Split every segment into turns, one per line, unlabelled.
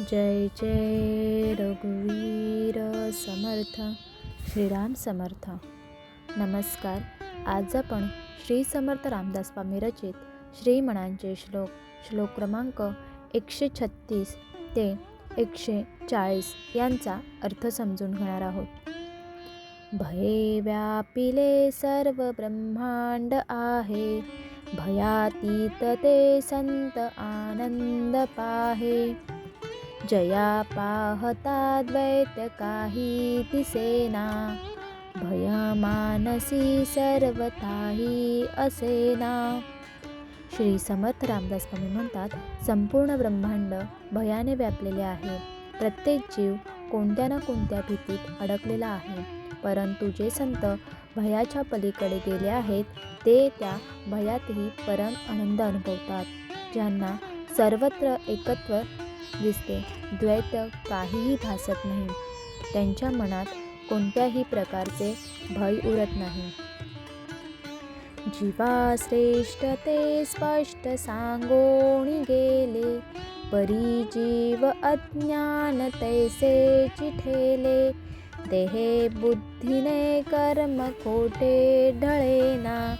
जय जय रघुवीर समर्थ श्रीराम समर्थ. नमस्कार. आज आपण श्री समर्थ रामदास स्वामी रचित श्रीमणांचे श्लोक श्लोक क्रमांक एकशे छत्तीस ते एकशे चाळीस यांचा अर्थ समजून घेणार आहोत. भये व्यापिले सर्व ब्रह्मांड आहे. भयातीत ते संत आनंद पाहे. जया पाहता द्वैत काही दिसेना. भय मानसी सर्वताही असेना. श्री समर्थ रामदास स्वामी म्हणतात संपूर्ण ब्रह्मांड भयाने व्यापलेले आहे. प्रत्येक जीव कोणत्या ना कोणत्या भीतीत अडकलेला आहे. परंतु जे संत भयाच्या पलीकडे गेले आहेत ते त्या भयातही परम आनंद अनुभवतात. ज्यांना सर्वत्र एकत्व दिसते. द्वैत काहीही भासत नाही. त्यांच्या मनात कोणत्याही प्रकारचे भय उरत नाही. जीवा श्रेष्ठ ते स्पष्ट सांगोणी गेले. परी जीव अज्ञान तैसे चिठेले. देहे बुद्धीने कर्म खोटे ढळेना.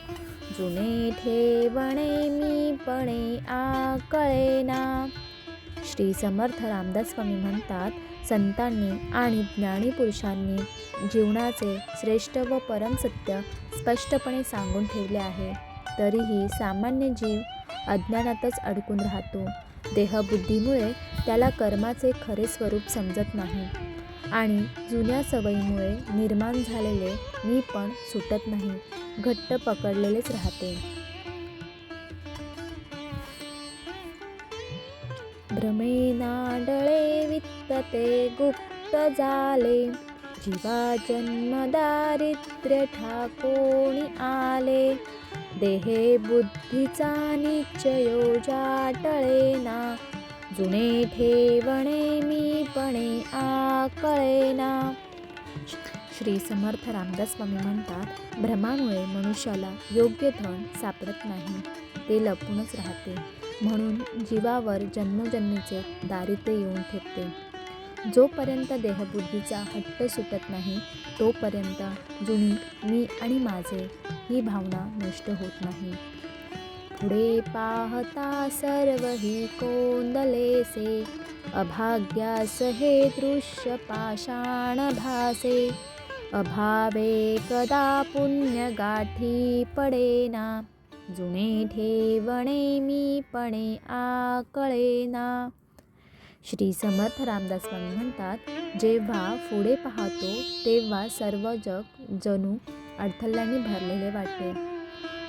जुने ठेवणे मीपणे आकळेना. श्री समर्थ रामदास स्वामी म्हणतात संतांनी आणि ज्ञानी पुरुषांनी जीवनाचे श्रेष्ठ व परम सत्य स्पष्टपणे सांगून ठेवले आहे. तरीही सामान्य जीव अज्ञानातच अडकून राहतो. देहबुद्धीमुळे त्याला कर्माचे खरे स्वरूप समजत नाही. आणि जुन्या सवयीमुळे निर्माण झालेले मी पण सुटत नाही. घट्ट पकडलेलेच राहते. भ्रमेनाडळे वित्तते गुप्त झाले जीवा जन्म दारिद्र्य ठाकोणी आले. देहे बुद्धीचा निश्चयो जाटळेना जुने ठेवणे मीपणे आकळेना श्री समर्थ रामदास स्वामी म्हणतात भ्रमामुळे मनुष्याला योग्य धन सापडत नाही. ते लपूनच राहते. म्हणून जीवावर जन्मजन्मीचे दारिद्र्य येऊन ठेपते. जोपर्यंत देहबुद्धीचा हट्ट सुटत नाही तोपर्यंत जुनी मी आणि माझे ही भावना नष्ट होत नाही. पुढे पाहता सर्व ही कोंदलेसे अभाग्यास हे दृश्य पाषाण भासे. अभावे कदा पुण्य गाठी पडेना. जुने ठेवणे मीपणे आकळेना. श्री समर्थ रामदास स्वामी म्हणतात जेव्हा पुढे पाहतो तेव्हा सर्व जग जणू अडथल्याने भरलेले वाटते.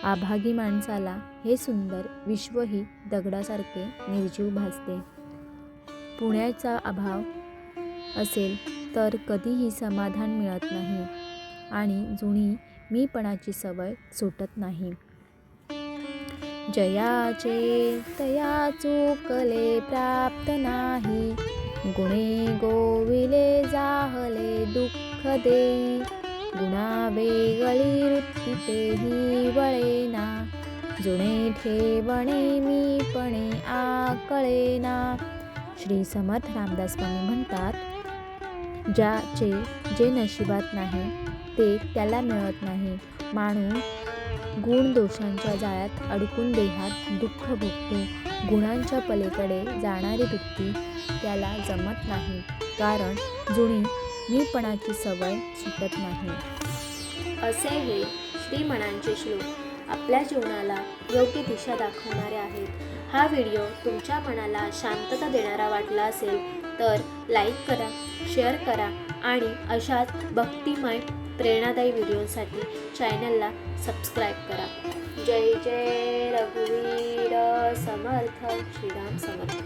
आभागी माणसाला हे सुंदर विश्वही दगडासारखे निर्जीव भासते. पुण्याचा अभाव असेल तर कधीही समाधान मिळत नाही आणि जुनी मीपणाची सवय सुटत नाही. जयाचे तया चुकले प्राप्त नाही. गुणे गोविले जाहले दुःख देई गुणा वेगळी वृत्ती तेही वळेना जुने ठेवणे मीपणे आकळेना श्री समर्थ रामदास स्वामी म्हणतात ज्याचे जे नशिबात नाही ते त्याला मिळत नाही. माणूस गुण दोषांच्या जाळ्यात अडकून देहात दुःख भोगतो गुणांच्या पलीकडे जाणारी व्यक्ती त्याला जमत नाही. कारण जुनी मीपणाची सवय सुटत नाही.
असे हे श्रीमणांचे श्लोक आपल्या जीवनाला योग्य दिशा दाखवणारे आहेत. हा व्हिडिओ तुमच्या मनाला शांतता देणारा वाटला असेल तर लाईक करा शेअर करा आणि अशाच भक्तिमय प्रेरणादायी व्हिडिओसाठी चॅनलला सबस्क्राईब करा. जय जय रघुवीर समर्थ श्रीराम समर्थ.